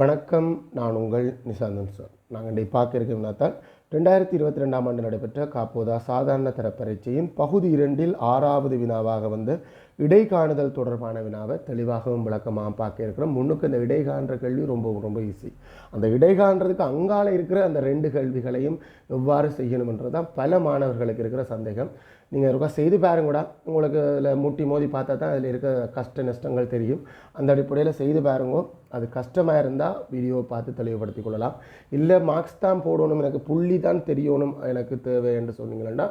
வணக்கம் நான் உங்கள் நிசாந்தன் சார். நாங்கள் இன்றைக்கு பார்க்க தான் ரெண்டாயிரத்தி இருபத்தி ரெண்டாம் ஆண்டு நடைபெற்ற காப்போதா சாதாரண தர பரீட்சையின் பகுதி இரண்டில் ஆறாவது வினாவாக வந்து இடைக்காணுதல் தொடர்பான வினாவை தெளிவாகவும் விளக்கமாக பார்க்க இருக்கிறோம். முன்னுக்கு இந்த இடைகாண்ற கேள்வி ரொம்ப ரொம்ப ஈஸி அந்த இடைகாண்றதுக்கு அங்கால இருக்கிற அந்த ரெண்டு கேள்விகளையும் எவ்வாறு செய்யணும்ன்றது தான் பல மாணவர்களுக்கு இருக்கிற சந்தேகம். நீங்கள் இருக்கா செய்து பாருங்கூடா. உங்களுக்கு அதில் முட்டி மோதி பார்த்தா தான் அதில் இருக்க கஷ்ட நஷ்டங்கள் தெரியும். அந்த அடிப்படையில் செய்து பாருங்கோ. அது கஷ்டமாக இருந்தால் வீடியோவை பார்த்து தெளிவுபடுத்திக் கொள்ளலாம். இல்லை மார்க்ஸ் தான் போடணும் எனக்கு புள்ளி தான் தெரியணும் எனக்கு தேவை என்று சொன்னீங்கன்னா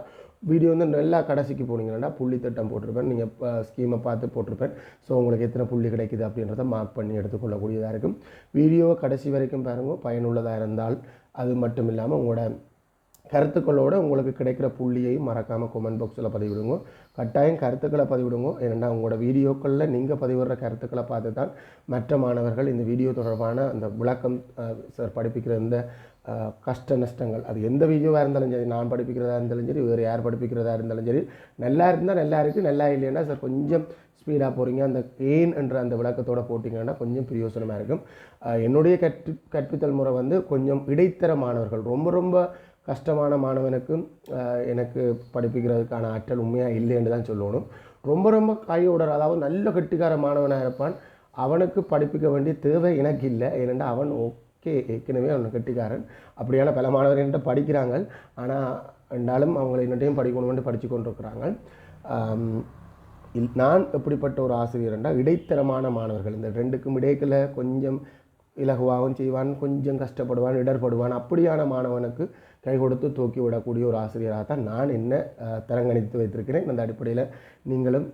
வீடியோ வந்து நல்லா கடைசிக்கு போனீங்கன்னா புள்ளி திட்டம் போட்டிருப்பேன். நீங்கள் ஸ்கீமை பார்த்து போட்டிருப்பேன். ஸோ உங்களுக்கு எத்தனை புள்ளி கிடைக்குது அப்படின்றத மார்க் பண்ணி எடுத்துக்கொள்ளக்கூடியதாக இருக்கும். வீடியோவை கடைசி வரைக்கும் பாருங்க. பயனுள்ளதாக இருந்தால் அது மட்டும் இல்லாமல் உங்களோட கருத்துக்களோட உங்களுக்கு கிடைக்கிற புள்ளியையும் மறக்காமல் கமெண்ட் பாக்ஸில் பதிவிடுங்க. கட்டாயம் கருத்துக்களை பதிவிடுங்க. ஏன்னா உங்களோட வீடியோக்களில் நீங்கள் பதிவிடுற கருத்துக்களை பார்த்து தான் மற்ற மாணவர்கள் இந்த வீடியோ தொடர்பான அந்த விளக்கம் சார் படிப்பிக்கிற இந்த கஷ்ட நஷ்டங்கள் அது எந்த வீடியோவாக இருந்தாலும் சரி நான் படிப்பிக்கிறதா இருந்தாலும் சரி வேறு யார் படிப்பிக்கிறதா இருந்தாலும் சரி நல்லா இருந்தால் நல்லா இருக்குது நல்லா இல்லைன்னா சார் கொஞ்சம் ஸ்பீடாக போகிறீங்க அந்த ஏன் என்ற அந்த விளக்கத்தோடு போட்டிங்கன்னா கொஞ்சம் பிரயோசனமாக இருக்கும். என்னுடைய கற்று கற்பித்தல் முறை வந்து கொஞ்சம் இடைத்தர மாணவர்கள் ரொம்ப ரொம்ப கஷ்டமான மாணவனுக்கு எனக்கு படிப்பிக்கிறதுக்கான ஆற்றல் உண்மையாக இல்லைன்னு தான் சொல்லணும். ரொம்ப ரொம்ப கையோடர் அதாவது நல்ல கெட்டிக்கார மாணவனாக இருப்பான். அவனுக்கு படிப்பிக்க வேண்டிய தேவை எனக்கு இல்லை. ஏனென்றால் அவன் ஓகே ஏற்கனவே அவன் கெட்டிக்காரன். அப்படியான பல மாணவர்கள் என்கிட்ட படிக்கிறாங்க. ஆனால் என்றாலும் அவங்களை என்னட்டையும் படிக்கணும்னு படித்து கொண்டிருக்கிறாங்க. இல் நான் எப்படிப்பட்ட ஒரு ஆசிரியர் என்றால் இடைத்தரமான மாணவர்கள். இந்த ரெண்டுக்கும் இடைக்கில் கொஞ்சம் இலகுவாகவும் செய்வான் கொஞ்சம் கஷ்டப்படுவான் இடர்படுவான். அப்படியான மாணவனுக்கு கை கொடுத்து தூக்கி விடக்கூடிய ஒரு ஆசிரியராக தான் நான் என்ன தரங்கணித்து வைத்திருக்கிறேன். அந்த அடிப்படையில் நீங்களும்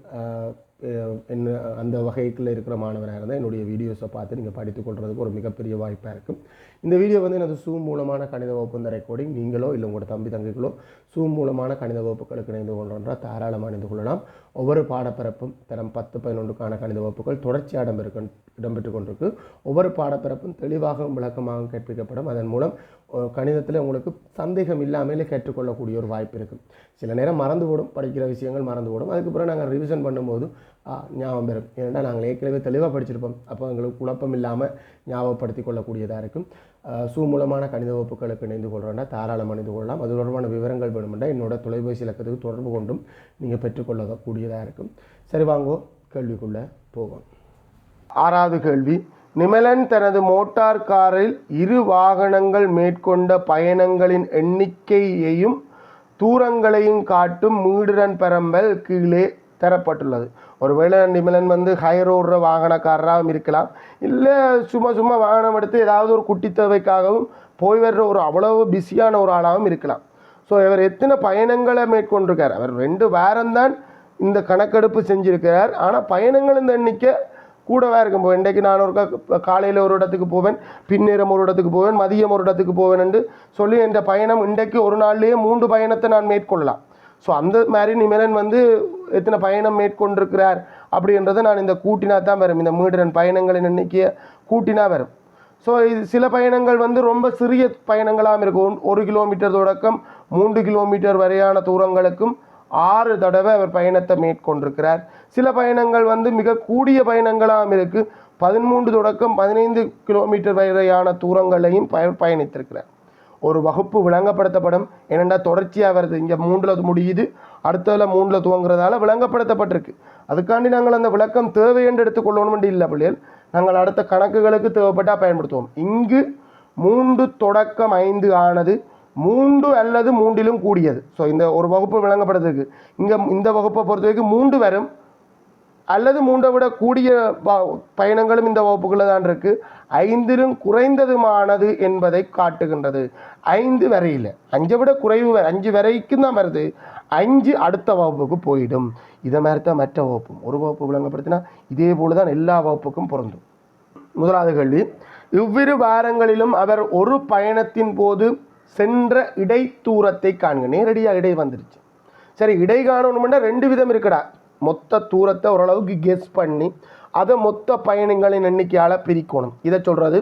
என்ன அந்த வகைக்குள்ள இருக்கிற மாணவராக இருந்தால் என்னுடைய வீடியோஸை பார்த்து நீங்கள் படித்துக்கொள்றதுக்கு ஒரு மிகப்பெரிய வாய்ப்பாக இருக்கும். இந்த வீடியோ வந்து எனது சூம் மூலமான கணித வகுப்பு ரெக்கார்டிங் நீங்களோ இல்லை உங்களோட தம்பி தங்கைகளோ சூம் மூலமான கணித வகுப்புகளுக்கு இணைந்து கொள்றோன்றால் தாராளமாக இணைந்து கொள்ளலாம். ஒவ்வொரு பாடப்பிறப்பும் தரம் பத்து பதினொன்றுக்கான கணித வகுப்புகள் தொடர்ச்சியாக இடம்பெற்று இடம்பெற்று கொண்டிருக்கு. ஒவ்வொரு பாடப்பிறப்பும் தெளிவாகவும் விளக்கமாகவும் கற்பிக்கப்படும் அதன் மூலம் கணிதத்தில் உங்களுக்கு சந்தேகம் இல்லாமலே கற்றுக்கொள்ளக்கூடிய ஒரு வாய்ப்பு இருக்கும் சில நேரம் மறந்து போடும் படிக்கிற விஷயங்கள் மறந்து போடும். அதுக்கப்புறம் நாங்கள் ரிவிஷன் பண்ணும்போது ஞாபகம் பெறும். ஏன்னா நாங்கள் ஏற்கனவே தெளிவாக படிச்சிருப்போம். அப்போ எங்களுக்கு குழப்பம் இல்லாமல் ஞாபகப்படுத்தி கொள்ளக்கூடியதாக இருக்கும். மூலமான கணித வகுப்புகளுக்கு இணைந்து கொள்கிறோன்னா தாராளமாக இணைந்து கொள்ளலாம். அது தொடர்பான விவரங்கள் வேணுமெண்டா என்னோட தொலைபேசி இலக்கத்துக்கு தொடர்பு கொண்டும் நீங்கள் பெற்றுக்கொள்ளக்கூடியதாக இருக்கும். சரி வாங்கோ கேள்விக்குள்ளே போவோம். ஆறாவது கேள்வி. நிமலன் தனது மோட்டார் காரில் இரு வாகனங்கள் மேற்கொண்ட பயணங்களின் எண்ணிக்கையையும் தூரங்களையும் காட்டும் மீடுரன் பரம்பல் கீழே தரப்பட்டுள்ளது. ஒருவேளை நிமலன் வந்து ஹையர் ஓடுற வாகனக்காரராகவும் இருக்கலாம். இல்லை சும்மா சும்மா வாகனம் எடுத்து ஏதாவது ஒரு குட்டித்தவைக்காகவும் போய் வர்ற ஒரு அவ்வளவு பிஸியான ஒரு ஆளாகவும் இருக்கலாம். ஸோ இவர் எத்தனை பயணங்களை மேற்கொண்டிருக்கார்? அவர் ரெண்டு வாரம்தான் இந்த கணக்கெடுப்பு செஞ்சுருக்கிறார். ஆனால் பயணங்கள் இந்த எண்ணிக்கை கூடவே இருக்கும்? இப்போ இன்றைக்கு நான் ஒரு காலையில் ஒரு இடத்துக்கு போவேன் பின்னேரம் ஒரு இடத்துக்கு போவேன் மதியம் ஒரு இடத்துக்கு போவேன் என்று சொல்லி இந்த பயணம் இன்றைக்கு ஒரு நாள்லேயே மூன்று பயணத்தை நான் மேற்கொள்ளலாம். ஸோ அந்த மாதிரி நிமிலன் வந்து எத்தனை பயணம் மேற்கொண்டிருக்கிறார் அப்படின்றத நான் இந்த கூட்டினா தான் வரும். இந்த மீடுரன் பயணங்களின் எண்ணிக்கையை கூட்டினா வரும். ஸோ இது சில பயணங்கள் வந்து ரொம்ப சிறிய பயணங்களாக இருக்கும். ஒன்- ஒரு கிலோமீட்டர் தொடக்கம் மூன்று கிலோமீட்டர் வரையான தூரங்களுக்கும் ஆறு தடவை அவர் பயணத்தை மேற்கொண்டிருக்கிறார். சில பயணங்கள் வந்து மிக கூடிய பயணங்களாக இருக்குது பதிமூன்று தொடக்கம் பதினைந்து கிலோமீட்டர் வரையான தூரங்களையும் பய பயணித்திருக்கிறார். ஒரு வகுப்பு விளங்கப்படுத்தப்படும். ஏனெண்டா தொடர்ச்சியாக வருது. இங்கே மூன்றில் முடியுது. அடுத்ததில் மூன்றில் துவங்குறதால விளங்கப்படுத்தப்பட்டிருக்கு. அதுக்காண்டி நாங்கள் அந்த விளக்கம் தேவை என்று எடுத்துக்கொள்ளணும் இல்லை பிள்ளைகள். நாங்கள் அடுத்த கணக்குகளுக்கு தேவைப்பட்டால் பயன்படுத்துவோம். இங்கு மூன்று தொடக்கம் ஐந்து ஆனது மூன்று அல்லது மூன்றிலும் கூடியது. ஸோ இந்த ஒரு வகுப்பு விளங்கப்படுறதுக்கு இங்கே இந்த வகுப்பை பொறுத்த வரைக்கும் மூன்று வரும். அல்லது மூன்றை விட கூடிய பயணங்களும் இந்த வகுப்புகளில் தான் இருக்கு. ஐந்திலும் குறைந்ததுமானது என்பதை காட்டுகின்றது. ஐந்து வரையில் அஞ்சை விட குறைவு அஞ்சு வரைக்கும் தான் வருது. அஞ்சு அடுத்த வகுப்புக்கு போயிடும். இதை மாதிரி தான் மற்ற வகுப்பும். ஒரு வகுப்பு விளங்கப்படுத்தினா இதே போல தான் எல்லா வகுப்புக்கும் பொருந்தும். முதலாவது கேள்வி இவ்விரு வாரங்களிலும் அவர் ஒரு பயணத்தின் போது சென்ற இடைத்தூரத்தை காண்க. நேரடியாக இடை வந்துருச்சு. சரி இடை காணணும்னா ரெண்டு விதம் இருக்குடா. மொத்த தூரத்தை ஓரளவுக்கு கெஸ் பண்ணி அதை மொத்த பயணங்களின் எண்ணிக்கையால் பிரிக்கணும். இதை சொல்கிறது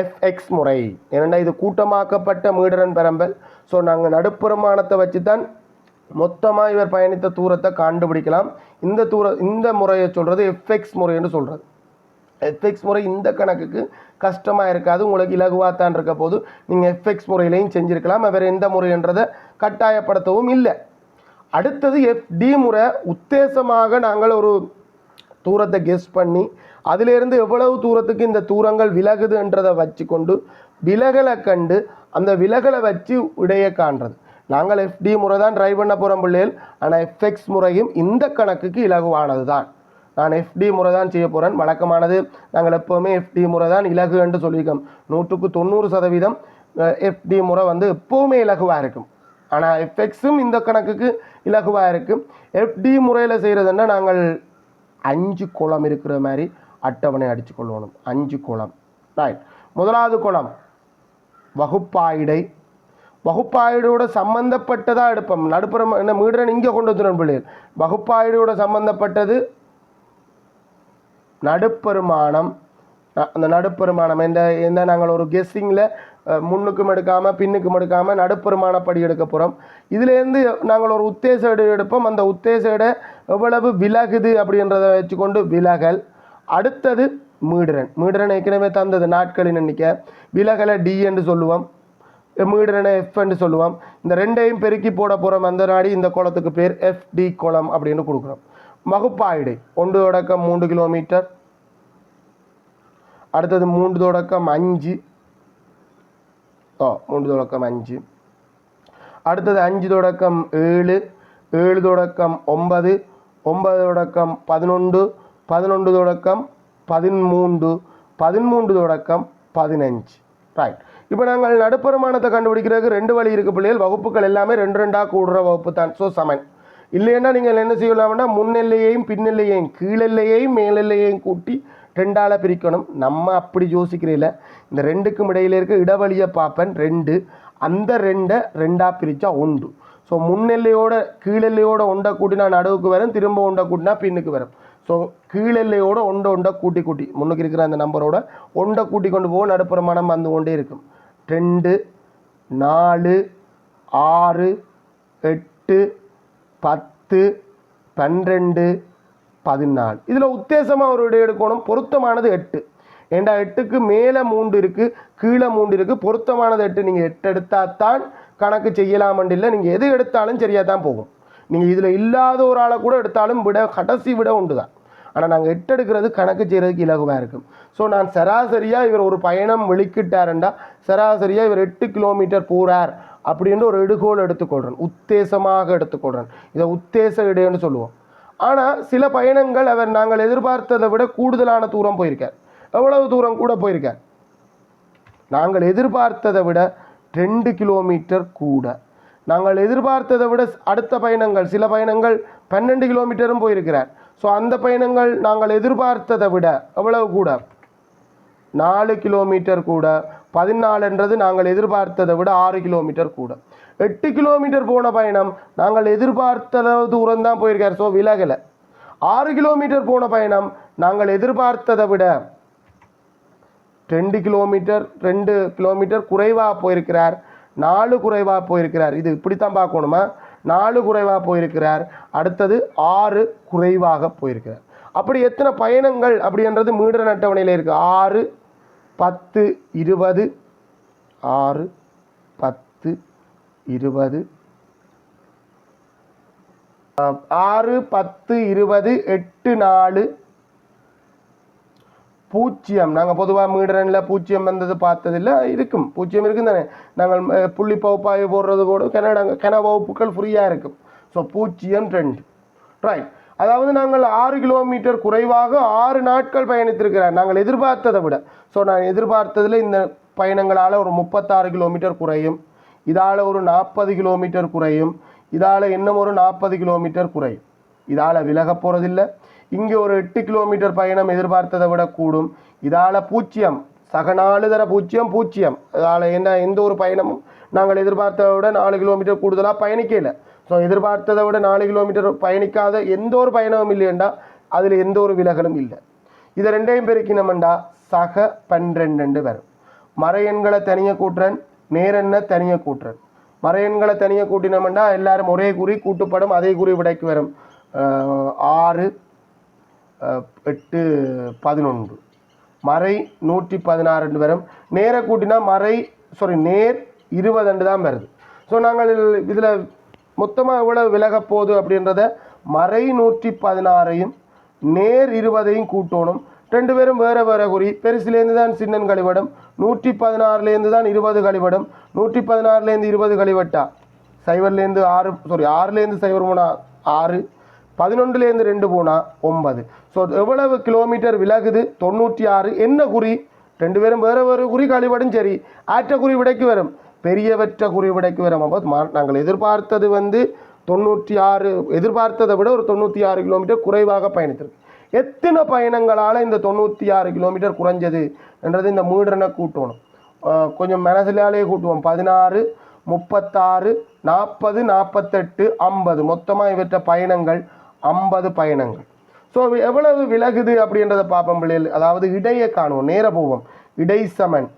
எஃப்எக்ஸ் முறை. ஏனெண்டா இது கூட்டமாக்கப்பட்ட மீடரன் பெரம்பல். ஸோ நாங்கள் நடுப்புறமானத்தை வச்சு தான் மொத்தமாக இவர் பயணித்த தூரத்தை கண்டுபிடிக்கலாம். இந்த தூர இந்த முறையை சொல்கிறது எஃப்எக்ஸ் முறைன்னு சொல்கிறது எஃப்எக்ஸ் முறை இந்த கணக்குக்கு கஷ்டமாக இருக்காது. உங்களுக்கு இலகுவாக தான் இருக்க போது நீங்கள் எஃப்எக்ஸ் முறையிலையும் செஞ்சுருக்கலாம். வேறு எந்த முறைன்றதை கட்டாயப்படுத்தவும் இல்லை. அடுத்தது எஃப்டி முறை உத்தேசமாக நாங்கள் ஒரு தூரத்தை கெஸ் பண்ணி அதிலிருந்து எவ்வளவு தூரத்துக்கு இந்த தூரங்கள் விலகுதுன்றதை வச்சுக்கொண்டு விலகலை கண்டு அந்த விலகலை வச்சு விடையை காண்றது. நாங்கள் எஃப்டி முறை தான் ட்ரை பண்ண போகிறோம் பிள்ளைகள். ஆனால் எஃப்எக்ஸ் முறையும் இந்த கணக்குக்கு இலகுவானது தான். நான் எஃப்டி முறை தான் செய்ய போகிறேன் வழக்கமானது நாங்கள் எப்போவுமே எஃப்டி முறை தான் இலகு என்று சொல்லியிருக்கோம். நூற்றுக்கு தொண்ணூறு சதவீதம் எஃப்டி முறை வந்து எப்போவுமே இலகுவாக இருக்கும். ஆனால் எஃப்எக்ஸும் இந்த கணக்குக்கு இலகுவாக இருக்குது எஃப்டி முறையில் செய்கிறதுன்னா நாங்கள் அஞ்சு குளம் இருக்கிற மாதிரி அட்டவணை அடித்து கொள்ளணும் அஞ்சு குளம். ரைட் முதலாவது குளம். வகுப்பாயிடை. வகுப்பாயுடோட சம்பந்தப்பட்டதாக எடுப்போம். நடுப்புறம் என்ன மீடுறன் இங்கே கொண்டு வந்துடும் பிள்ளைகள் வகுப்பாயிடோட சம்பந்தப்பட்டது நடுப்பெருமானம். அந்த நடுப்பெருமானம். எந்த எந்த நாங்கள் ஒரு கெஸ்ஸிங்கில் முன்னுக்கும் எடுக்காமல் பின்னுக்கும் எடுக்காமல் நடுப்பெருமானப்படி எடுக்க போகிறோம் இதுலேருந்து நாங்கள் ஒரு உத்தேச எடுப்போம். அந்த உத்தேச எடை எவ்வளவு விலகுது அப்படின்றத வச்சுக்கொண்டு விலகல். அடுத்தது மீடுரன். மீடுரன் ஏற்கனவே தந்தது நாட்களின் எண்ணிக்கை. விலகலை டி என்று சொல்லுவோம். மீடுரனை எஃப் என்று சொல்லுவோம். இந்த ரெண்டையும் பெருக்கி போட போகிறோம் அந்த நாடி இந்த குளத்துக்கு பேர் எஃப்டி குளம் அப்படின்னு கொடுக்குறோம். வகுப்பாயிடை ஒன்று தொடக்கம் மூன்று கிலோமீட்டர். அடுத்தது மூன்று தொடக்கம் அஞ்சு. ஓ மூன்று தொடக்கம் அஞ்சு அடுத்தது அஞ்சு தொடக்கம் ஏழு ஏழு தொடக்கம் ஒன்பது ஒன்பது தொடக்கம் பதினொன்று பதினொன்று தொடக்கம் பதிமூன்று பதிமூன்று தொடக்கம் பதினஞ்சு ரைட் இப்போ நாங்கள் நடுப்பெருமானத்தை கண்டுபிடிக்கிறதுக்கு ரெண்டு வழி இருக்குது பிள்ளைகள் வகுப்புகள் எல்லாமே ரெண்டு ரெண்டாக கூடுற வகுப்பு தான் ஸோ சமன் இல்லைன்னா நீங்கள் என்ன செய்யலாம்னா முன்னெல்லையையும் பின்னெல்லையையும் கீழெல்லையையும் மேலெல்லையையும் கூட்டி ரெண்டால் பிரிக்கணும் நம்ம அப்படி யோசிக்கிறீல இந்த ரெண்டுக்கும் இடையில இருக்க இடைவெளியை பார்ப்பேன். ரெண்டு. அந்த ரெண்டை ரெண்டாக பிரித்தா ஒன்று. ஸோ முன்னெல்லையோட கீழெல்லையோட ஒண்டை கூட்டினா நடுவுக்கு வரும் திரும்ப ஒண்டை கூட்டினா பின்னுக்கு வரும். ஸோ கீழெல்லையோட ஒண்டை ஒண்டை கூட்டி கூட்டி முன்னுக்கு இருக்கிற அந்த நம்பரோட ஒண்டை கூட்டி கொண்டு போக நடுப்புறமானம் வந்து கொண்டே இருக்கும். ரெண்டு நாலு ஆறு எட்டு பத்து பன்னிரெண்டு பதினாலு. இதில் உத்தேசமாக ஒரு இடம் எடுக்கணும் பொருத்தமானது எட்டு. ஏண்டா எட்டுக்கு மேலே மூண்டு இருக்குது கீழே மூண்டு இருக்குது பொருத்தமானது எட்டு. நீங்கள் எட்டு எடுத்தால் தான் கணக்கு செய்யலாமண்டு இல்லை. நீங்கள் எது எடுத்தாலும் சரியாக தான் போகும். நீங்கள் இதில் இல்லாத ஒரு ஆளை கூட எடுத்தாலும் விட கடைசி விட உண்டு தான் ஆனால் நாங்கள் எட்டு எடுக்கிறது கணக்கு செய்கிறதுக்கு இலகுவாக இருக்கும். ஸோ நான் சராசரியாக இவர் ஒரு பயணம் வெளிக்கிட்டாருண்டா சராசரியாக இவர் எட்டு கிலோமீட்டர் போகிறார் அப்படின்ற ஒரு எடுகோல் எடுத்துக்கொள்கிறேன் உத்தேசமாக எடுத்துக்கொள்கிறேன் இதை உத்தேச இடைன்னு சொல்லுவோம். ஆனால் சில பயணங்கள் அவர் நாங்கள் எதிர்பார்த்ததை விட கூடுதலான தூரம் போயிருக்கார். எவ்வளவு தூரம் கூட போயிருக்கார் நாங்கள் எதிர்பார்த்ததை விட ரெண்டு கிலோமீட்டர் கூட. நாங்கள் எதிர்பார்த்ததை விட அடுத்த பயணங்கள் சில பயணங்கள் பன்னெண்டு கிலோமீட்டரும் போயிருக்கிறார். ஸோ அந்த பயணங்கள் நாங்கள் எதிர்பார்த்ததை விட எவ்வளவு கூட? நாலு கிலோமீட்டர் கூட. பதினாலுன்றது நாங்கள் எதிர்பார்த்ததை விட ஆறு கிலோமீட்டர் கூட. எட்டு கிலோமீட்டர் போன பயணம் நாங்கள் எதிர்பார்த்த தூரம் தான் போயிருக்கார். ஸோ விலகலை. ஆறு கிலோமீட்டர் போன பயணம் நாங்கள் எதிர்பார்த்ததை விட ரெண்டு கிலோமீட்டர் ரெண்டு கிலோமீட்டர் குறைவாக போயிருக்கிறார். நாலு குறைவாக போயிருக்கிறார். இது இப்படித்தான் பார்க்கணுமா? நாலு குறைவாக போயிருக்கிறார். அடுத்தது ஆறு குறைவாக போயிருக்கிறார். அப்படி எத்தனை பயணங்கள் அப்படின்றது மீடுற அட்டவணையில் இருக்குது ஆறு பத்து இருபது ஆறு பத்து இருபது. ஆறு பத்து இருபது எட்டு நாலு பூச்சியம். நாங்கள் பொதுவாக மீடரனில் பூச்சியம் வந்தது பார்த்ததில்ல இருக்கும். பூச்சியம் இருக்கும் தானே? நாங்கள் புள்ளி பகுப்பாய்வு போடுறது கூட கனடா கன வகுப்புகள் ஃப்ரீயாக இருக்கும். ஸோ பூச்சியம் ரெண்டு. ரைட் அதாவது நாங்கள் ஆறு கிலோமீட்டர் குறைவாக ஆறு நாட்கள் பயணித்திருக்கிறார். நாங்கள் எதிர்பார்த்ததை விட. ஸோ நான் எதிர்பார்த்ததில் இந்த பயணங்களால் ஒரு முப்பத்தாறு கிலோமீட்டர் குறையும். இதால் ஒரு நாற்பது கிலோமீட்டர் குறையும். இதால் இன்னும் ஒரு நாற்பது கிலோமீட்டர் குறையும். இதால் விலக போகிறதில்ல இங்கே ஒரு எட்டு கிலோமீட்டர் பயணம் எதிர்பார்த்ததை விட கூடும். இதால் பூச்சியம். சக நாலு தர பூஜ்ஜியம் பூஜ்ஜியம் அதால் என்ன எந்த ஒரு பயணமும் நாங்கள் எதிர்பார்த்ததை விட நாலு கிலோமீட்டர் கூடுதலாக பயணிக்கல. ஸோ எதிர்பார்த்ததை விட நாலு கிலோமீட்டர் பயணிக்காத எந்த ஒரு பயணமும் இல்லையண்டா. அதில் எந்த ஒரு விலகலும் இல்லை. இதை ரெண்டையும் பெருக்கினோம்டா சக பன்னிரெண்டு வரும் மறையெண்களை தனியாக கூட்டுறன் நேரெண்ண தனியாக கூட்டுறன். மறையெண்களை தனியாக கூட்டினோம்னா எல்லாரும் ஒரே குறி கூட்டுப்படும் அதே குறி விடைக்கு வரும். ஆறு எட்டு பதினொன்று. மறை நூற்றி பதினாறு வரும் நேரை கூட்டினா மறை சாரி நேர் இருபது தான் வருது. ஸோ நாங்கள் இதில் மொத்தமாக எவ்வளோ விலக போகுது அப்படின்றத மறை நூற்றி பதினாறையும் நேர் இருபதையும் கூட்டணும். ரெண்டு பேரும் வேறு வேறு குறி. பெருசுலேருந்து தான் சின்னன் கழிவடம். நூற்றி பதினாறுலேருந்து தான் இருபது கழிவடம். நூற்றி பதினாறுலேருந்து இருபது கழிவட்டா? சைவர்லேருந்து ஆறு சாரி ஆறுலேருந்து சைவர் மூணா ஆறு. பதினொன்றுலேருந்து ரெண்டு போனால் ஒன்பது. ஸோ எவ்வளவு கிலோமீட்டர் விலகுது? தொண்ணூற்றி ஆறு. என்ன குறி? ரெண்டு பேரும் வேறு வேறு குறி கழிவடும் சரி. ஆற்ற குறி விடைக்கு வரும். பெரியவற்ற குறி விடைக்கு வரும். அப்போ மா- நாங்கள் எதிர்பார்த்தது வந்து தொண்ணூற்றி ஆறு எதிர்பார்த்ததை விட ஒரு தொண்ணூற்றி ஆறு கிலோமீட்டர் குறைவாக பயணித்திருக்கு. எத்தனை பயணங்களால் இந்த தொண்ணூற்றி ஆறு கிலோமீட்டர் குறைஞ்சது என்றது இந்த மீடனை கூட்டணும். கொஞ்சம் மனசிலாலே கூட்டுவோம். பதினாறு முப்பத்தாறு நாற்பது நாற்பத்தெட்டு ஐம்பது. மொத்தமாக இவற்ற பயணங்கள் ஐம்பது பயணங்கள். ஸோ எவ்வளவு விலகுது அப்படின்றத பார்ப்போம் பிள்ளைகள். அதாவது இடையை காணுவோம் நேர போவோம். இடை சமன்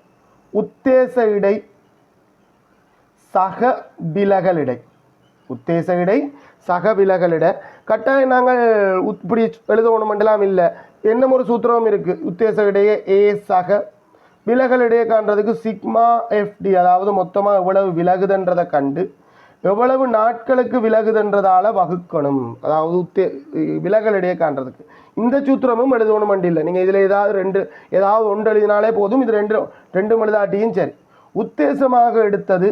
உத்தேச இடை சக விலகல் இடை. உத்தேச இடை சக விலகலிட கட்டாயம் நாங்கள் உத்- இப்படி எழுதணுமெண்டெல்லாம் இல்லை. என்ன ஒரு சூத்திரம் இருக்குது உத்தேச இடையே ஏ சக விலகல் இடையே காண்றதுக்கு சிக்மா எஃப்டி அதாவது மொத்தமாக எவ்வளவு விலகுதுன்றதை கண்டு எவ்வளவு நாட்களுக்கு விலகுதுன்றதால வகுக்கணும். அதாவது உத்தே விலகல் இடையே காண்றதுக்கு. இந்த சூத்திரமும் எழுதணும் இல்லை. நீங்கள் இதில் ஏதாவது ரெண்டு ஏதாவது ஒன்று எழுதினாலே போதும். இது ரெண்டு ரெண்டு எழுதாட்டியும் சரி. உத்தேசமாக எடுத்தது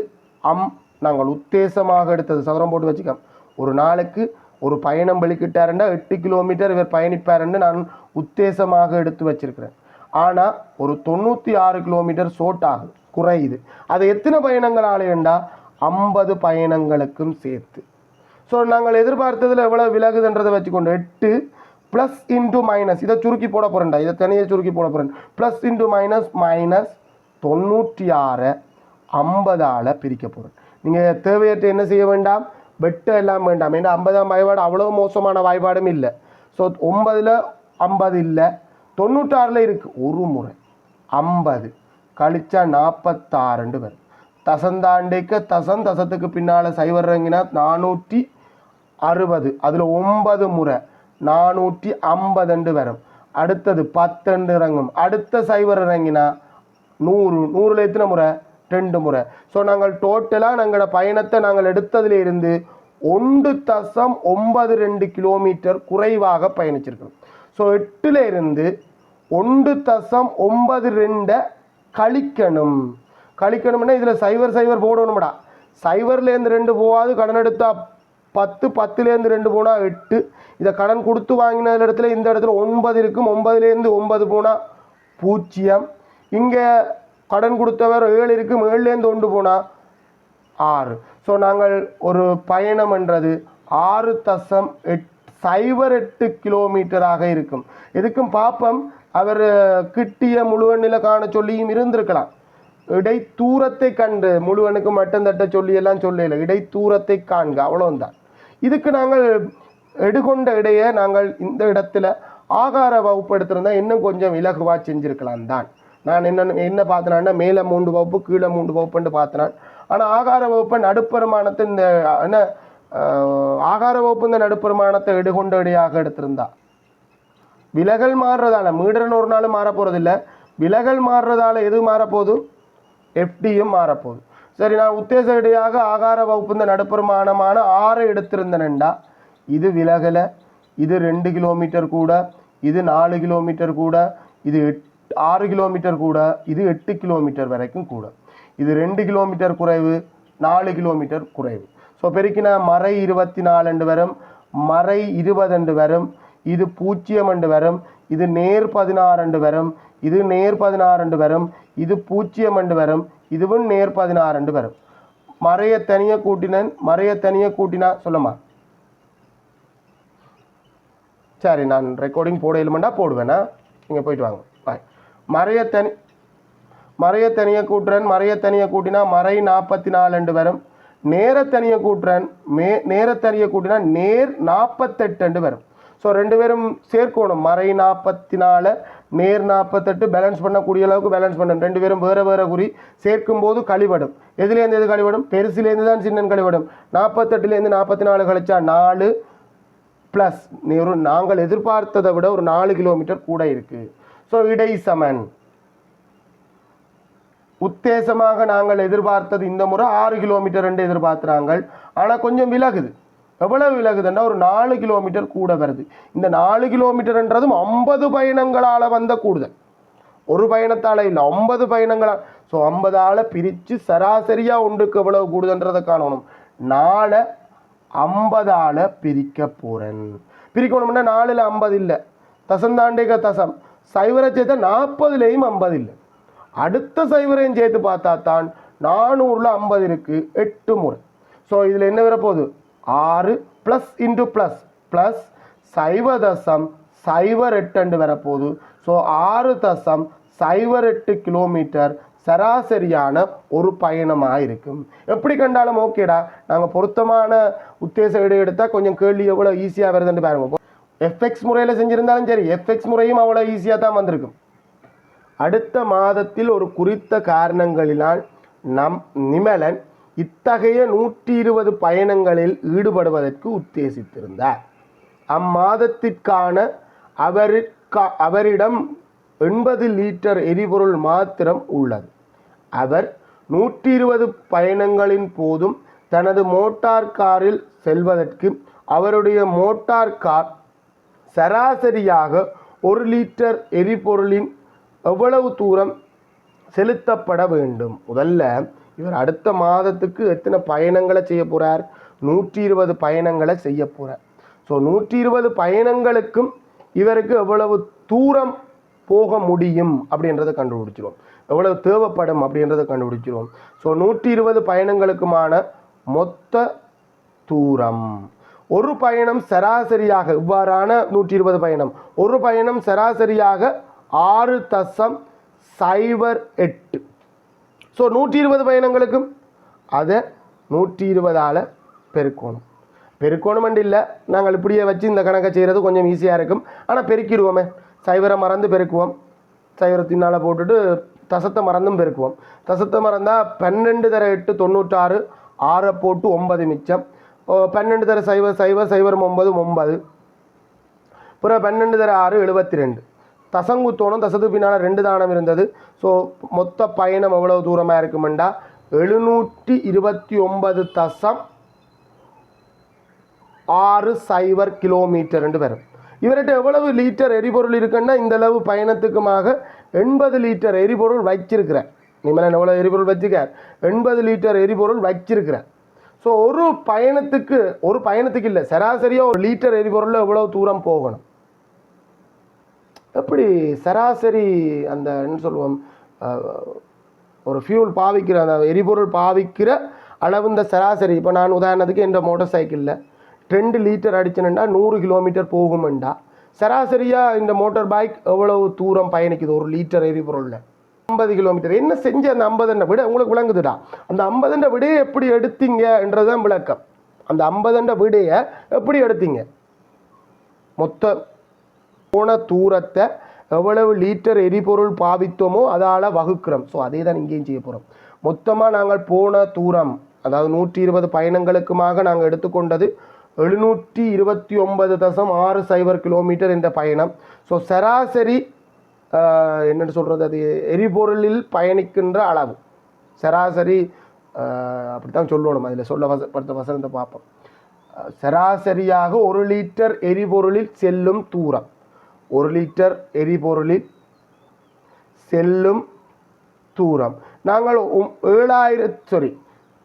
அம் நாங்கள் உத்தேசமாக எடுத்தது. சதுரம் போட்டு வச்சுக்கோம் ஒரு நாளுக்கு ஒரு பயணம் வெளிக்கிட்டாருன்னா எட்டு கிலோமீட்டர் இவர் பயணிப்பாருன்னு நான் உத்தேசமாக எடுத்து வச்சிருக்கிறேன். ஆனால் ஒரு தொண்ணூற்றி ஆறு கிலோமீட்டர் சோட் ஆகுது குறையுது. அது எத்தனை பயணங்களாலேண்டா? ஐம்பது பயணங்களுக்கும் சேர்த்து. ஸோ நாங்கள் எதிர்பார்த்ததில் எவ்வளோ விலகுதுன்றதை வச்சுக்கொண்டு எட்டு ப்ளஸ் இன்ட்டு மைனஸ் இதை சுருக்கி போட போகிறேன்டா இதை தனியாக சுருக்கி போட போகிறேன் ப்ளஸ் இன்ட்டு மைனஸ் மைனஸ் தொண்ணூற்றி ஆறை ஐம்பதால் பிரிக்க போகிறேன் நீங்கள் தேவையற்ற என்ன செய்ய வேண்டாம்? வெட்ட எல்லாம் வேண்டாம். ஏன்னா ஐம்பதாம் வாய்பாடு அவ்வளோ மோசமான வாய்பாடும் இல்லை. ஸோ ஒன்பதில் ஐம்பது இல்லை. தொண்ணூற்றாறில் இருக்குது ஒரு முறை. ஐம்பது. கழிச்சா நாற்பத்தாறுண்டு வரும். தசந்தாண்டைக்கு தசம் தசத்துக்கு பின்னால் சைவர் இறங்கினா நானூற்றி அறுபது. அதில் ஒன்பது முறை. நானூற்றி ஐம்பதுண்டு வரும். அடுத்தது பத்தண்டு இறங்கும். அடுத்த சைவர் இறங்கினா நூறு. நூறில் எத்தனை முறை? ரெண்டு முறை. ஸோ நாங்கள் டோட்டலாக நாங்களோட பயணத்தை நாங்கள் எடுத்ததுல இருந்து ஒன்று தசம் ஒன்பது ரெண்டு கிலோமீட்டர் குறைவாக பயணிச்சிருக்கணும் ஸோ எட்டுல இருந்து ஒன்று தசம் ஒன்பது ரெண்டை கழிக்கணும். கழிக்கணும்னா இதில் சைவர் சைவர் போடணும்டா. சைவர்லேருந்து ரெண்டு போகாது கடன் எடுத்தால் பத்து பத்துலேருந்து ரெண்டு போனால் எட்டு. இதை கடன் கொடுத்து வாங்கின இடத்துல இந்த இடத்துல ஒன்பது இருக்கும். ஒன்பதுலேருந்து ஒன்பது போனால் பூஜ்ஜியம். இங்கே கடன் கொடுத்தவர் ஏழு இருக்கும். ஏழுலேருந்து ஒன்று போனால் ஆறு. ஸோ நாங்கள் ஒரு பயணம் என்றது ஆறு தசம் எட் சைபர் எட்டு கிலோமீட்டராக இருக்கும். எதுக்கும் பாப்பம் அவர் கிட்டிய முழுவண்ணில காண சொல்லியும் இருந்திருக்கலாம். இடை தூரத்தை கண்டு முழுவனுக்கு மட்டும் தட்ட சொல்லியெல்லாம் சொல்லல. இடை தூரத்தை காண்க. அவ்வளவுதான் இதுக்கு நாங்கள் எடுகொண்ட இடையே நாங்கள் இந்த இடத்துல ஆகார வகுப்பு எடுத்திருந்தா இன்னும் கொஞ்சம் இலகுவா செஞ்சிருக்கலாம் தான். நான் என்ன என்ன பார்த்தனான்னா மேலே மூன்று வகுப்பு கீழே மூன்று வகுப்புன்னு பார்த்தனான். ஆனால் ஆகார வகுப்பு நடுப்பெருமானத்தை இந்த என்ன ஆகார வகுப்பு இந்த நடுப்பெருமானத்தை எடுகொண்ட இடையாக எடுத்திருந்தா. விலகல் மாறுறதால மீடரன் ஒரு நாள் மாற போகிறதில்ல விலகல் மாறுறதால எது மாறப்போதும் எஃப்டியும் மாறப்போகுது. சரி நான் உத்தேச இடையாக ஆகார வகுப்பு இந்த நடுப்பெருமானமான ஆறு எடுத்திருந்தேன்டா இது விலகலை. இது ரெண்டு கிலோமீட்டர் கூட. இது நாலு கிலோமீட்டர் கூட. இது எட் ஆறு கிலோமீட்டர் கூட. இது எட்டு கிலோமீட்டர் வரைக்கும் கூட. இது ரெண்டு கிலோமீட்டர் குறைவு நாலு கிலோமீட்டர் குறைவு. ஸோ பெருக்கினா மறை இருபத்தி நாலு வரும் மறை இருபது வரும் இது பூஜ்ஜியம் வரும் இது நேர் பதினாறு வரும் இது நேர் பதினாறு வரும் இது பூஜ்ஜியம் அண்டு வரும். இதுவும் நேர் பதினாறு வரும். மறைய தனிய கூட்டினன் மறைய தனிய கூட்டினா சொல்லுமா? சரி நான் ரெக்கார்டிங் போட இல்லைமெண்டா போடுவேண்ணா நீங்கள் போயிட்டு வாங்க. பாய் மறைய தனி மறைய தனிய கூட்டுறன் மறைய தனிய கூட்டினா மறை நாற்பத்தி நாலு வரும். நேர தனிய கூட்டுறன் மே நேர தனிய கூட்டினா நேர் நாற்பத்தெட்டு வரும். ஸோ ரெண்டு பேரும் சேர்க்கணும். மறை நாற்பத்தி நாலு நேர் நாற்பத்தெட்டு பேலன்ஸ் பண்ணக்கூடிய அளவுக்கு பேலன்ஸ் பண்ணணும். ரெண்டு பேரும் வேறு வேறு குறி சேர்க்கும் போது கழிவடும். எதுலேருந்து எது கழிவடும்? பெருசுலேருந்து தான் சின்னன் கழிவடும். நாற்பத்தெட்டுலேருந்து நாற்பத்தி நாலு கழிச்சா நாலு ப்ளஸ் ஒரு நாங்கள் எதிர்பார்த்ததை விட ஒரு நாலு கிலோமீட்டர் கூட இருக்குது ஸோ இடை சமன். உத்தேசமாக நாங்கள் எதிர்பார்த்தது இந்த முறை ஆறு கிலோமீட்டர் என்று எதிர்பார்க்குறாங்க ஆனால் கொஞ்சம் விலகுது. எவ்வளவு விலகுதுன்னா ஒரு நாலு கிலோமீட்டர் கூட வருது. இந்த நாலு கிலோமீட்டர்ன்றதும் ஐம்பது பயணங்களால் வந்த கூடுதல். ஒரு பயணத்தால் இல்லை ஐம்பது பயணங்களால் ஸோ ஐம்பதால் பிரித்து சராசரியாக ஒன்றுக்கு எவ்வளவு கூடுதுன்றதை காணணும். நாளை ஐம்பதால் பிரிக்க போகிறேன் பிரிக்கணும்னா நாலில் ஐம்பது இல்லை. தசந்தாண்டிக தசம். சைவரை சேர்த்தா நாற்பதுலேயும் ஐம்பது இல்லை. அடுத்த சைவரையும் சேர்த்து பார்த்தா தான் நானூறில் ஐம்பது இருக்குது எட்டு முறை. ஸோ இதில் என்ன வரப்போகுது? ஆறு ப்ளஸ் இன்ட்டு ப்ளஸ் ப்ளஸ் சைவ தசம் சைவர் எட்டு வரப்போகுது. ஸோ ஆறு தசம் சைவர் எட்டு கிலோமீட்டர் சராசரியான ஒரு பயணமாக இருக்கும். எப்படி கண்டாலும் ஓகேடா நாங்கள் பொருத்தமான உத்தேச இடம் எடுத்தால் கொஞ்சம் கேள்வி எவ்வளோ ஈஸியாக வருதுன்னு பாருங்க. எஃப்எக்ஸ் முறையில் செஞ்சுருந்தாலும் சரி எஃப்எக்ஸ் முறையும் அவ்வளோ ஈஸியாக தான் வந்திருக்கும். அடுத்த மாதத்தில் ஒரு குறித்த காரணங்களினால் நம் நிமலன் இத்தகைய நூற்றி இருபது பயணங்களில் ஈடுபடுவதற்கு உத்தேசித்திருந்தார். அம்மாதத்திற்கான அவருக்கா அவரிடம் எண்பது லிட்டர் எரிபொருள் மாத்திரம் உள்ளது. அவர் நூற்றி இருபது பயணங்களின் போதும் தனது மோட்டார் காரில் செல்வதற்கு அவருடைய மோட்டார் கார் சராசரியாக ஒரு லிட்டர் எரிபொருளின் எவ்வளவு தூரம் செலுத்தப்பட வேண்டும்? முதல்ல இவர் அடுத்த மாதத்துக்கு எத்தனை பயணங்களை செய்ய போகிறார் நூற்றி இருபது பயணங்களை செய்ய போகிறார் ஸோ நூற்றி இருபது பயணங்களுக்கும் இவருக்கு எவ்வளவு தூரம் போக முடியும் அப்படின்றத கண்டுபிடிச்சிருவோம். எவ்வளவு தேவைப்படும் அப்படின்றத கண்டுபிடிச்சிருவோம். ஸோ நூற்றி இருபது பயணங்களுக்குமான மொத்த தூரம். ஒரு பயணம் சராசரியாக இவ்வாறான நூற்றி இருபது பயணம். ஒரு பயணம் சராசரியாக ஆறு தசம் சைபர் எட்டு. ஸோ நூற்றி இருபது பயணங்களுக்கும் அதை நூற்றி இருபதால் பெருக்கணும். பெருக்கணும் இல்லை நாங்கள் இப்படியே வச்சு இந்த கணக்கை செய்கிறது கொஞ்சம் ஈஸியாக இருக்கும். ஆனால் பெருக்கிடுவோமே. சைவரை மறந்து பெருக்குவோம். சைவரத்தினால் போட்டுட்டு தசத்தை மறந்தும் பெருக்குவோம். தசத்தை மறந்தால் பன்னெண்டு தர எட்டு தொண்ணூற்றாறு ஆறை போட்டு ஒன்பது மிச்சம். பன்னெண்டு தர சைவர் சைவர் சைவரம் ஒன்பது ஒன்பது. பிறகு பன்னெண்டு தர ஆறு எழுபத்தி ரெண்டு. தசங்குத்தோணம் தசத்து பின்னால் ரெண்டு தானம் இருந்தது. ஸோ மொத்த பயணம் எவ்வளவு தூரமாக இருக்குமெண்டா? எழுநூற்றி இருபத்தி ஒன்பது தசம் ஆறு சைபர் கிலோமீட்டர் ரெண்டு பேரும். இவர்கிட்ட எவ்வளவு லிட்டர் எரிபொருள் இருக்குன்னா இந்த அளவு பயணத்துக்குமாக எண்பது லிட்டர் எரிபொருள் வச்சிருக்கிறார். நிமலன் எவ்வளோ எரிபொருள் வச்சுக்கார் எண்பது லிட்டர் எரிபொருள் வச்சிருக்கிறேன் ஸோ ஒரு பயணத்துக்கு ஒரு பயணத்துக்கு இல்லை சராசரியாக ஒரு லிட்டர் எரிபொருளில் எவ்வளோ தூரம் போகணும்? எப்படி சராசரி அந்த என்ன சொல்லுவோம் ஒரு ஃபியூல் பாவிக்கிற அந்த எரிபொருள் பாவிக்கிற அளவு இந்த சராசரி. இப்போ நான் உதாரணத்துக்கு என்ற மோட்டார் சைக்கிளில் ரெண்டு லிட்டர் அடிச்சனண்டா நூறு கிலோமீட்டர் போகுமெண்டா. சராசரியாக இந்த மோட்டார் பைக் எவ்வளவு தூரம் பயணிக்குது? ஒரு லிட்டர் எரிபொருளில். ஐம்பது கிலோமீட்டர் என்ன செஞ்ச அந்த ஐம்பதுன்ற விட உங்களுக்கு விளங்குதுடா? அந்த ஐம்பதுன்ற விடையை எப்படி எடுத்தீங்கன்றதுதான் விளக்கம். அந்த ஐம்பதுன்ற விடையை எப்படி எடுத்தீங்க? மொத்த போன தூரத்தை எவ்வளவு லிட்டர் எரிபொருள் பாவித்தோமோ அதால் வகுக்கிறோம். ஸோ அதே தான் இங்கேயும் செய்ய போகிறோம் மொத்தமாக நாங்கள் போன தூரம் அதாவது நூற்றி இருபது பயணங்களுக்குமாக நாங்கள் எடுத்துக்கொண்டது எழுநூற்றி இருபத்தி ஒன்பது தசம் ஆறு சைபர் கிலோமீட்டர் என்ற பயணம். ஸோ சராசரி என்னென்னு என்னன்னு சொல்கிறது அது எரிபொருளில் பயணிக்கின்ற அளவு. சராசரி அப்படி அப்படித்தான் சொல்லணும். அதில் சொல்ல வச படுத்த வசனத்தை பார்ப்போம். சராசரியாக ஒரு லிட்டர் எரிபொருளில் செல்லும் தூரம். ஒரு லிட்டர் எரிபொருளில் செல்லும் தூரம். நாங்கள் ஒம்- ஏழாயிரத்து சாரி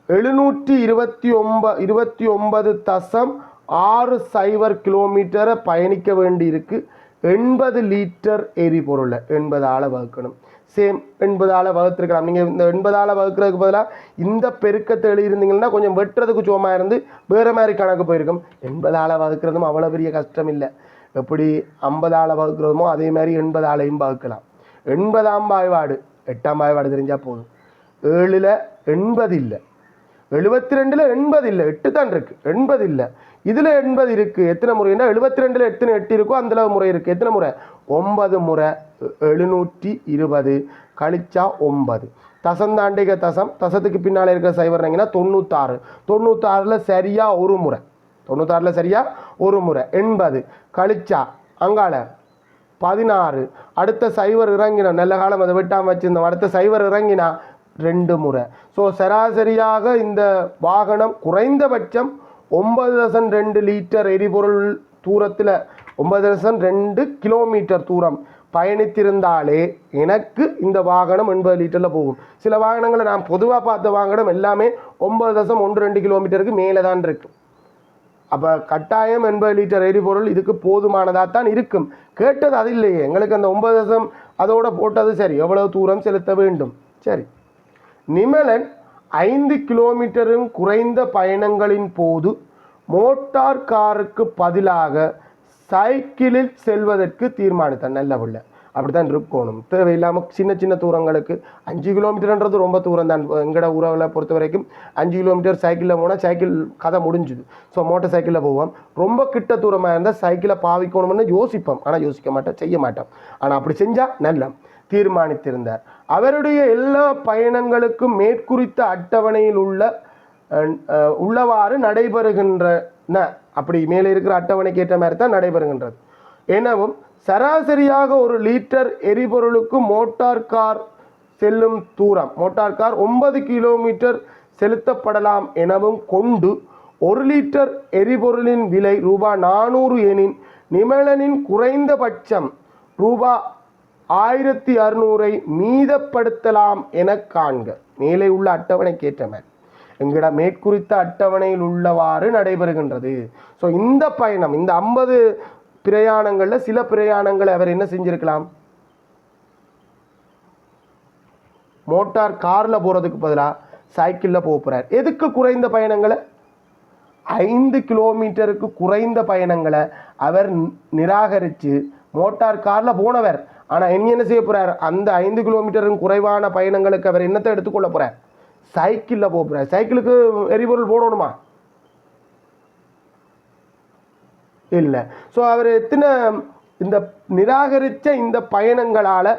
எழுநூற்றி இருபத்தி ஒம்ப இருபத்தி ஒன்பது தசம் ஆறு சைபர் கிலோமீட்டரை பயணிக்க வேண்டியிருக்கு. எண்பது லிட்டர் எரிபொருளை எண்பதால் வகுக்கணும். சேம் எண்பதால் வகுத்துருக்கலாம். நீங்கள் இந்த எண்பதால் வகுக்கிறதுக்கு பதிலாக இந்த பெருக்கத்தை எழுதியிருந்தீங்கன்னா கொஞ்சம் வெட்டுறதுக்கு சுகமாக இருந்து வேறு மாதிரி கணக்கு போயிருக்கும். எண்பதால் வகுக்கிறதும் அவ்வளோ பெரிய கஷ்டம் இல்லை எப்படி ஐம்பதால் வகுக்கிறோமோ அதே மாதிரி எண்பதாலையும் வகுக்கலாம். எண்பதாம் பாய்வாடு எட்டாம் பாய்வாடு தெரிஞ்சால் போதும். ஏழில் எண்பது இல்லை. எழுபத்தி ரெண்டில் எண்பது இல்லை. எட்டு தான் இருக்குது எண்பது இல்லை. இதில் எண்பது இருக்குது எத்தனை முறைன்னா எழுபத்தி ரெண்டில் எத்தனை எட்டு இருக்கோ அந்த முறை இருக்குது எத்தனை முறை? ஒன்பது முறை. எழுநூற்றி இருபது. கழிச்சா ஒன்பது. தசந்தாண்டிக தசம். தசத்துக்கு பின்னால் இருக்கிற சைவர்னீங்கன்னா தொண்ணூத்தாறு. தொண்ணூத்தாறில் சரியாக ஒரு முறை. தொண்ணூத்தாறில் சரியா? ஒரு முறை. எண்பது. கழிச்சா அங்கால பதினாறு. அடுத்த சைவர் இறங்கினா நல்ல காலம் அதை விட்டாமல் வச்சுருந்தோம். அடுத்த சைவர் இறங்கினா ரெண்டு முறை. ஸோ சராசரியாக இந்த வாகனம் குறைந்தபட்சம் ஒன்பது தசம் ரெண்டு லிட்டர் எரிபொருள் தூரத்தில் ஒன்பது தசம் ரெண்டு கிலோமீட்டர் தூரம் பயணித்திருந்தாலே எனக்கு இந்த வாகனம் எண்பது லிட்டரில் போகும். சில வாகனங்களை நான் பொதுவாக பார்த்த வாகனம் எல்லாமே ஒன்பது தசம் ஒன்று ரெண்டு கிலோமீட்டருக்கு மேலே தான் இருக்கு. அப்போ கட்டாயம் எண்பது லிட்டர் எரிபொருள் இதுக்கு போதுமானதாக தான் இருக்கும். கேட்டது அது இல்லையே. எங்களுக்கு அந்த ஒன்பது தசம் அதோட போட்டது சரி. எவ்வளவு தூரம் செலுத்த வேண்டும்? சரி. நிமலன் ஐந்து கிலோமீட்டரும் குறைந்த பயணங்களின் போது மோட்டார் காருக்கு பதிலாக சைக்கிளில் செல்வதற்கு தீர்மானித்தான். நல்ல பிள்ளை. அப்படித்தான் இருக்கணும் தேவையில்லாமல் சின்ன சின்ன தூரங்களுக்கு அஞ்சு கிலோமீட்டர்ன்றது ரொம்ப தூரம் தான். எங்களோட உறவில் பொறுத்த வரைக்கும் அஞ்சு கிலோமீட்டர் சைக்கிளில் போனால் சைக்கிள் கதை முடிஞ்சுது. ஸோ மோட்டர் சைக்கிளில் போவோம். ரொம்ப கிட்ட தூரமாக இருந்தால் சைக்கிளை பாவிக்கணும்னு யோசிப்போம். ஆனால் யோசிக்க மாட்டோம் செய்ய மாட்டோம். ஆனால் அப்படி செஞ்சால் நல்ல. தீர்மானித்திருந்தார். அவருடைய எல்லா பயணங்களுக்கும் மேற்குறித்த அட்டவணையில் உள்ள உள்ளவாறு நடைபெறுகின்றன அப்படி மேலே இருக்கிற அட்டவணைக்கு ஏற்ற மாதிரி தான் நடைபெறுகின்றது. எனவும் சராசரியாக ஒரு லிட்டர் எரிபொருளுக்கு மோட்டார் கார் செல்லும் தூரம். மோட்டார் கார் ஒன்பது கிலோமீட்டர் செலுத்தப்படலாம் எனவும் கொண்டு ஒரு லிட்டர் எரிபொருளின் விலை ரூபாய் நானூறு எனின் நிமலனின் குறைந்தபட்சம் ரூபாய் ஆயிரத்தி அறுநூறை மீதப்படுத்தலாம் என காண்க. மேலே உள்ள அட்டவணைக்கு ஏற்ற எங்கட மேற்குறித்த அட்டவணையில் உள்ளவாறு நடைபெறுகின்றது. ஸோ இந்த பயணம் இந்த ஐம்பது பிரயாணங்களில் சில பிரயாணங்களை அவர் என்ன செஞ்சிருக்கலாம்? மோட்டார் காரில் போகிறதுக்கு பதிலாக சைக்கிளில் போக போகிறார் எதுக்கு குறைந்த பயணங்களை? ஐந்து கிலோமீட்டருக்கு குறைந்த பயணங்களை அவர் நிராகரித்து மோட்டார் காரில் போனவர். ஆனால் என்ன என்ன செய்ய போகிறார் அந்த ஐந்து கிலோமீட்டருக்கு குறைவான பயணங்களுக்கு அவர் என்னத்தை எடுத்துக்கொள்ள போகிறார் சைக்கிளில் போக போகிறார் சைக்கிளுக்கு எரிபொருள் போடணுமா? இல்லை. ஸோ அவர் எத்தனை இந்த நிராகரித்த இந்த பயணங்களால்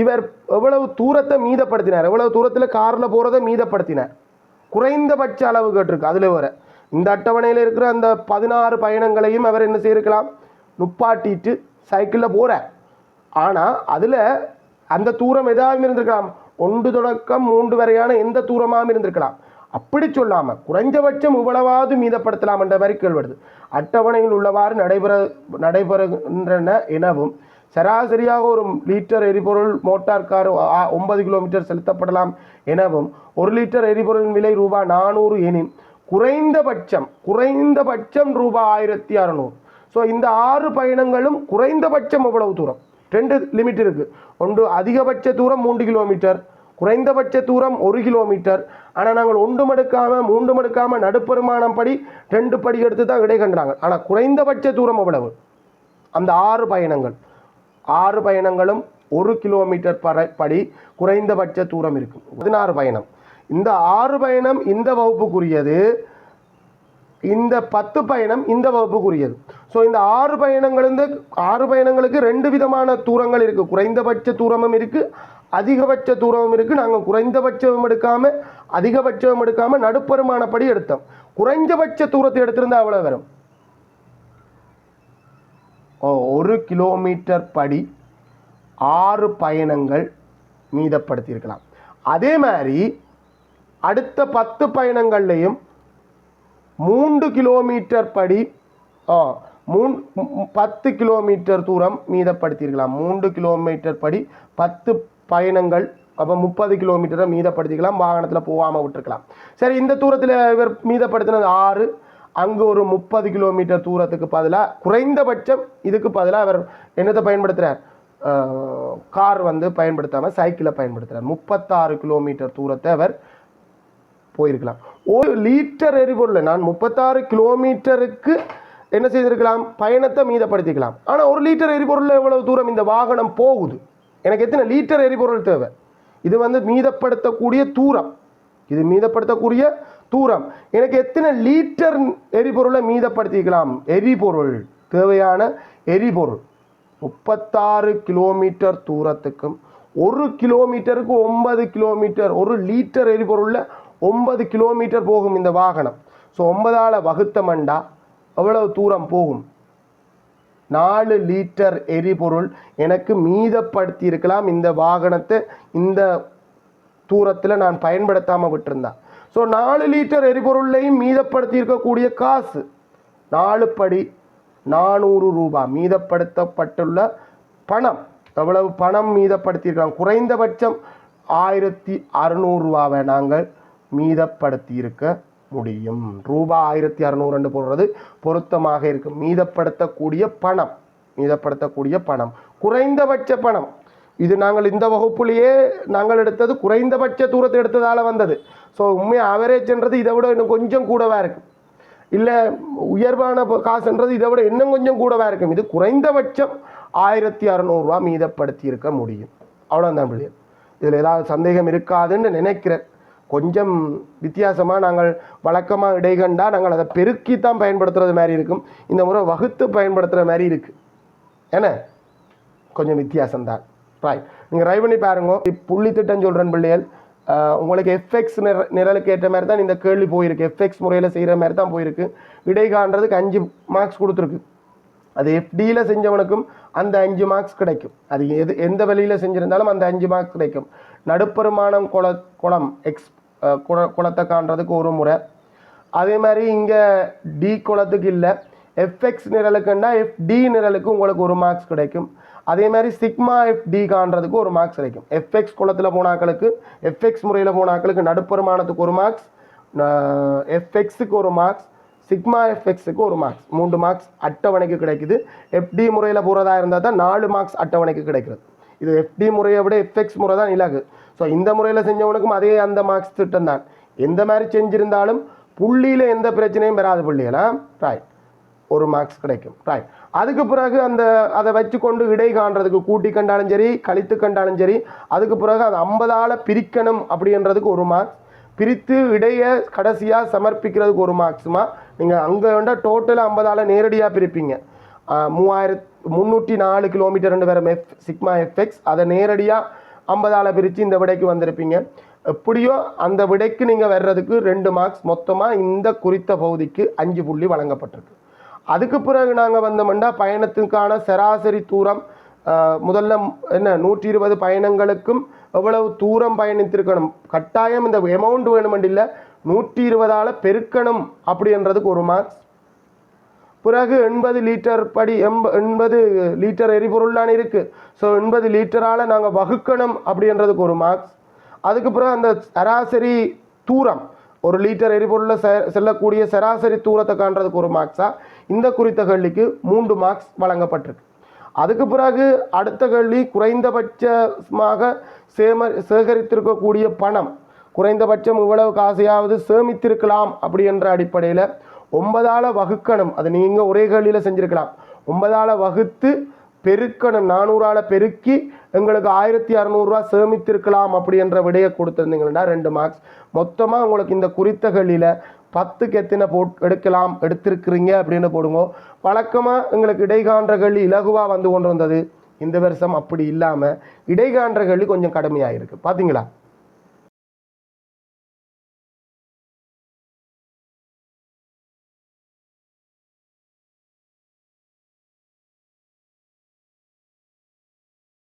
இவர் எவ்வளவு தூரத்தை மீதப்படுத்தினார்? எவ்வளவு தூரத்தில் காரில் போகிறத மீதப்படுத்தினார்? குறைந்தபட்ச அளவு கேட்டிருக்கு அதில் வர இந்த அட்டவணையில் இருக்கிற அந்த பதினாறு பயணங்களையும் அவர் என்ன செய்யிருக்கலாம் நுப்பாட்டிட்டு சைக்கிளில் போகிறார் ஆனால் அதில் அந்த தூரம் எதாவது இருந்திருக்கலாம். ஒன்று தொடக்கம் மூன்று வரையான எந்த தூரமாகவும் இருந்திருக்கலாம். அப்படி சொல்லாமல் குறைஞ்சபட்சம் இவ்வளவாவது மீதப்படுத்தலாம் என்ற மாதிரி கேள்வடுது அட்டவணையில் உள்ளவாறு நடைபெற நடைபெறுகின்றன எனவும் சராசரியாக ஒரு லிட்டர் எரிபொருள் மோட்டார் கார் ஒன்பது கிலோமீட்டர் செலுத்தப்படலாம் எனவும் ஒரு லிட்டர் எரிபொருளின் விலை ரூபாய் நானூறு எனின் குறைந்தபட்சம் குறைந்தபட்சம் ரூபாய் ஆயிரத்தி அறநூறு. ஸோ இந்த ஆறு பயணங்களும் குறைந்தபட்சம் எவ்வளவு தூரம். ரெண்டு லிமிட் இருக்கு. ஒன்று அதிகபட்ச தூரம் மூன்று கிலோமீட்டர். குறைந்தபட்ச தூரம் ஒரு கிலோமீட்டர். ஆனால் நாங்கள் ஒன்று மடுக்காமல் மூன்று மடுக்காமல் நடுப்பெருமானம் படி ரெண்டு படி எடுத்து தான் விடை கண்டாங்க ஆனால் குறைந்தபட்ச தூரம் எவ்வளவு? அந்த ஆறு பயணங்கள். ஆறு பயணங்களும் ஒரு கிலோமீட்டர் பர படி குறைந்தபட்ச தூரம் இருக்கும் பதினாறு பயணம். இந்த ஆறு பயணம் இந்த வகுப்புக்குரியது. இந்த பத்து பயணம் இந்த வகுப்புக்குரியது. ஸோ இந்த ஆறு பயணங்கள் ஆறு பயணங்களுக்கு ரெண்டு விதமான தூரங்கள் இருக்குது குறைந்தபட்ச தூரமும் இருக்குது அதிகபட்ச தூரமும் இருக்குது நாங்கள் குறைந்தபட்சம் எடுக்காமல் அதிகபட்சம் எடுக்காமல் நடுப்பெருமானப்படி எடுத்தோம். குறைஞ்சபட்ச தூரத்தை எடுத்திருந்தால் அவ்வளோ வரும்? ஓ, ஒரு கிலோமீட்டர் படி ஆறு பயணங்கள் மீதப்படுத்தியிருக்கலாம். அதே மாதிரி அடுத்த பத்து பயணங்கள்லையும் மூன்று கிலோமீட்டர் படி ஆ மூன் பத்து கிலோமீட்டர் தூரம் மீதப்படுத்தியிருக்கலாம். மூன்று கிலோமீட்டர் படி பத்து பயணங்கள் அப்போ முப்பது கிலோமீட்டரை மீதப்படுத்திக்கலாம் வாகனத்தில் போகாமல் விட்டுருக்கலாம். சரி இந்த தூரத்தில் இவர் மீதப்படுத்தினது ஆறு அங்கே ஒரு முப்பது கிலோமீட்டர் தூரத்துக்கு பதிலாக குறைந்தபட்சம் இதுக்கு பதிலாக அவர் என்னத்தை பயன்படுத்துகிறார் கார் வந்து பயன்படுத்தாமல் சைக்கிளை பயன்படுத்துகிறார் முப்பத்தாறு கிலோமீட்டர் தூரத்தை அவர் போயிருக்கலாம். ஒரு லிட்டர் எரிபொருள் நான் முப்பத்தாறு கிலோமீட்டருக்கு என்ன செய்திருக்கலாம்? பயணத்தை மீதப்படுத்திக்கலாம். ஆனால் ஒரு லிட்டர் எரிபொருள் எவ்வளவு தூரம் இந்த வாகனம் போகுது? எனக்கு எத்தனை லீட்டர் எரிபொருள் தேவை? இது வந்து மீதப்படுத்தக்கூடிய தூரம். இது மீதப்படுத்தக்கூடிய தூரம். எனக்கு எத்தனை லீட்டர் எரிபொருளை மீதப்படுத்திக்கலாம்? எரிபொருள். தேவையான எரிபொருள். முப்பத்தாறு கிலோமீட்டர் தூரத்துக்கும் ஒரு கிலோமீட்டருக்கு ஒன்பது கிலோமீட்டர் ஒரு லீட்டர் எரிபொருளில் ஒன்பது கிலோமீட்டர் போகும் இந்த வாகனம். ஸோ ஒன்பதால் வகுத்தமண்டா எவ்வளவு தூரம் போகும்? நாலு லிட்டர் எரிபொருள் எனக்கு மீதப்படுத்தி இருக்கலாம் இந்த வாகனத்தை இந்த தூரத்தில் நான் பயன்படுத்தாமல் விட்டுருந்தேன் ஸோ நாலு லிட்டர் எரிபொருளையும் மீதப்படுத்தி இருக்கக்கூடிய காசு நாலு படி நானூறு ரூபாய் மீதப்படுத்தப்பட்டுள்ள பணம் எவ்வளவு பணம் மீதப்படுத்தியிருக்காங்க குறைந்தபட்சம் ஆயிரத்தி அறுநூறுவாவை நாங்கள் மீதப்படுத்தியிருக்க முடியும். ரூபாய் ஆயிரத்தி அறநூறுன்னு போடுறது பொருத்தமாக இருக்கும். மீதப்படுத்தக்கூடிய பணம் மீதப்படுத்தக்கூடிய பணம். குறைந்தபட்ச பணம். இது நாங்கள் இந்த வகுப்புலேயே நாங்கள் எடுத்தது குறைந்தபட்ச தூரத்தை எடுத்ததால் வந்தது. ஸோ உண்மையாக ஆவரேஜ்ன்றது இதை விட இன்னும் கொஞ்சம் கூடவா இருக்கும். இல்லை உயர்வான காசுன்றது இதை விட இன்னும் கொஞ்சம் கூடவாக இருக்கும். இது குறைந்தபட்சம் ஆயிரத்தி அறநூறுவா மீதப்படுத்தி இருக்க முடியும். அவ்வளோதான் பிள்ளைகள். இதில் ஏதாவது சந்தேகம் இருக்காதுன்னு நினைக்கிறேன். கொஞ்சம் வித்தியாசமாக நாங்கள் வழக்கமாக இடைகண்டா நாங்கள் அதை பெருக்கி தான் பயன்படுத்துறது மாதிரி இருக்கும். இந்த முறை வகுத்து பயன்படுத்துகிற மாதிரி இருக்குது என்ன கொஞ்சம் வித்தியாசம்தான். ரைட் நீங்கள் ட்ரை பண்ணி பாருங்க. புள்ளி திட்டம் சொல்கிறேன் பிள்ளைகள். உங்களுக்கு எஃப்எக்ஸ் நிற நிரலுக்கு ஏற்ற மாதிரி தான் இந்த கேள்வி போயிருக்கு. எஃப்எக்ஸ் முறையில் செய்கிற மாதிரி தான் போயிருக்கு. இடைகான்றதுக்கு அஞ்சு மார்க்ஸ் கொடுத்துருக்கு. அது எஃப்டியில் செஞ்சவனுக்கும் அந்த அஞ்சு மார்க்ஸ் கிடைக்கும். அது எது எந்த வழியில் செஞ்சுருந்தாலும் அந்த அஞ்சு மார்க்ஸ் கிடைக்கும். நடுப்பெருமானம் குள குளம் எக்ஸ் குள குளத்தை காண்றதுக்கு ஒரு முறை. அதே மாதிரி இங்கே டி குளத்துக்கு இல்லை. எஃப்எக்ஸ் நிரலுக்குன்னா எஃப்டி நிரலுக்கு உங்களுக்கு ஒரு மார்க்ஸ் கிடைக்கும். அதே மாதிரி சிக்மா எஃப்டி காண்றதுக்கு ஒரு மார்க்ஸ் கிடைக்கும். எஃப்எக்ஸ் குளத்தில் போனாக்களுக்கு எஃப்எக்ஸ் முறையில் போனாக்களுக்கு நடுப்பெருமானத்துக்கு ஒரு மார்க்ஸ் எஃப்எக்ஸுக்கு ஒரு மார்க்ஸ் சிக்மா எஃப்எக்ஸுக்கு ஒரு மார்க்ஸ் மூன்று மார்க்ஸ் அட்டவணைக்கு கிடைக்குது. எஃப்டி முறையில் போகிறதா இருந்தால் தான் நாலு மார்க்ஸ் அட்டவணைக்கு கிடைக்கிறது. இது எஃப்டி முறையை விட எஃப்எக்ஸ் முறை தான் இலகு. ஸோ இந்த முறையில் செஞ்சவனுக்கும் அதே அந்த மார்க்ஸ் திட்டம் தான் எந்த மாதிரி செஞ்சிருந்தாலும் புள்ளியில் எந்த பிரச்சனையும் பெறாத புள்ளிகளா ரைட் ஒரு மார்க்ஸ் கிடைக்கும் ரைட் அதுக்கு பிறகு அந்த அதை வச்சு கொண்டு இடை காண்றதுக்கு கூட்டி கண்டாலும் சரி கழித்து கண்டாலும் சரி அதுக்கு பிறகு அது ஐம்பதால் பிரிக்கணும் அப்படின்றதுக்கு ஒரு மார்க்ஸ் பிரித்து இடையை கடைசியாக சமர்ப்பிக்கிறதுக்கு ஒரு மார்க்ஸுமா நீங்கள் அங்கே வேண்டால் டோட்டலாக ஐம்பதால் நேரடியாக பிரிப்பீங்க. மூவாயிரத்து முந்நூற்றி நாலு கிலோமீட்டர்னு வேறு எஃப் சிக்மா எஃப்எக்ஸ் அதை நேரடியாக ஐம்பதால் பிரித்து இந்த விடைக்கு வந்திருப்பீங்க. எப்படியோ அந்த விடைக்கு நீங்கள் வர்றதுக்கு ரெண்டு மார்க்ஸ் மொத்தமாக இந்த குறித்த பகுதிக்கு அஞ்சு புள்ளி வழங்கப்பட்டிருக்கு. அதுக்கு பிறகு நாங்கள் வந்தோம்னா பயணத்துக்கான சராசரி தூரம் முதல்ல என்ன நூற்றி இருபது பயணங்களுக்கும் எவ்வளவு தூரம் பயணித்திருக்கணும்? கட்டாயம் இந்த அமௌண்ட் வேணுமெண்டில்ல நூற்றி இருபதால் பெருக்கணும் அப்படின்றதுக்கு ஒரு மார்க்ஸ் பிறகு எண்பது லிட்டர் படி எண்ப எண்பது லிட்டர் எரிபொருள்லாம் இருக்குது ஸோ எண்பது லிட்டரால் நாங்கள் வகுக்கணும் அப்படின்றதுக்கு ஒரு மார்க்ஸ் அதுக்கு பிறகு அந்த சராசரி தூரம் ஒரு லிட்டர் எரிபொருளில் செ செல்லக்கூடிய சராசரி தூரத்தை காண்றதுக்கு ஒரு மார்க்ஸாக இந்த குறித்த கேள்விக்கு மூன்று மார்க்ஸ் வழங்கப்பட்டிருக்கு. அதுக்கு பிறகு அடுத்த கேள்வி குறைந்தபட்சமாக சேம சேகரித்திருக்கக்கூடிய பணம் குறைந்தபட்சம் இவ்வளவு காசையாவது சேமித்திருக்கலாம் அப்படி என்ற அடிப்படையில் ஒன்பதால் வகுக்கணும். அது நீங்கள் ஒரே கேள்வியில் செஞ்சுருக்கலாம். ஒன்பதால் வகுத்து பெருக்கணும். நானூறால் பெருக்கி எங்களுக்கு ஆயிரத்தி அறநூறுரூவா சேமித்திருக்கலாம் அப்படி என்ற விடையை கொடுத்துருந்தீங்கன்னா ரெண்டு மார்க்ஸ் மொத்தமாக உங்களுக்கு இந்த குறித்த கேள்வியில் பத்துக்கு எத்தனை போட் எடுக்கலாம் எடுத்திருக்கிறீங்க அப்படின்னு போடுங்க. வழக்கமாக எங்களுக்கு இடைக்காண்ற கேள்வி இலகுவாக வந்து கொண்டு வந்தது. இந்த வருஷம் அப்படி இல்லாமல் இடைக்காண்ற கேள்வி கொஞ்சம் கடுமையாக இருக்குது பார்த்தீங்களா